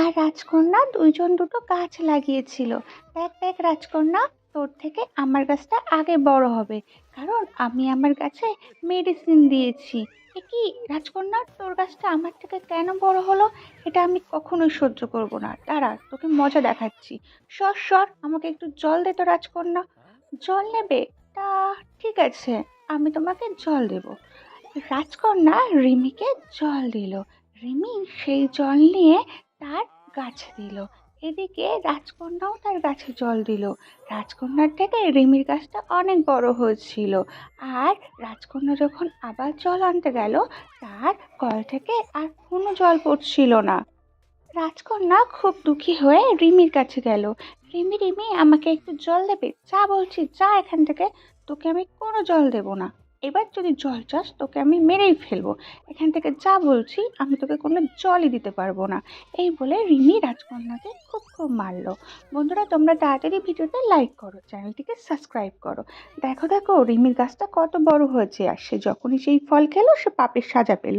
আর রাজকন্যা দুইজন দুটো গাছ লাগিয়েছিল। দেখ দেখ রাজকন্যা, তোর থেকে আমার গাছটা আগে বড় হবে। কারণ আমি আমার গাছে মেডিসিন দিয়েছি। এ কি, রাজকন্যা, তোর গাছটা আমার থেকে কেন বড় হলো? এটা আমি কখনোই সহ্য করব না। দাঁড়া, তোকে মজা দেখাচ্ছি। সর সর, আমাকে একটু জল দে তো রাজকন্যা। জল নেবে? তা ঠিক আছে, আমি তোমাকে জল দেব। রাজকন্যা রিমিকে জল দিল। রিমি সেই জল নিয়ে তার গাছে দিল। এদিকে রাজকন্যাও তার গাছে জল দিল। রাজকন্যার থেকে রিমির গাছটা অনেক বড় হয়েছিল। আর রাজকন্যা যখন আবার জল আনতে গেল, তার কল থেকে আর কোনো জল পড়ছিল না। রাজকন্যা খুব দুঃখী হয়ে রিমির কাছে গেল। রিমি রিমি, আমাকে একটু জল দেবে? যা বলছি, যা এখান থেকে। তোকে আমি কোনো জল দেব না। এবার যদি জল চাস, তোকে আমি মেরেই ফেলব। এখান থেকে যা বলছি, আমি তোকে কোনো জলই দিতে পারব না। এই বলে রিমি রাজকন্যাকে খুব খুব মারলো। বন্ধুরা, তোমরা তাড়াতাড়ি ভিডিওটা লাইক করো, চ্যানেলটিকে সাবস্ক্রাইব করো। দেখো দেখো, রিমির গাছটা কত বড় হয়েছে, আর সে যখনই সেই ফল খেলো, সে পাপের সাজা পেল।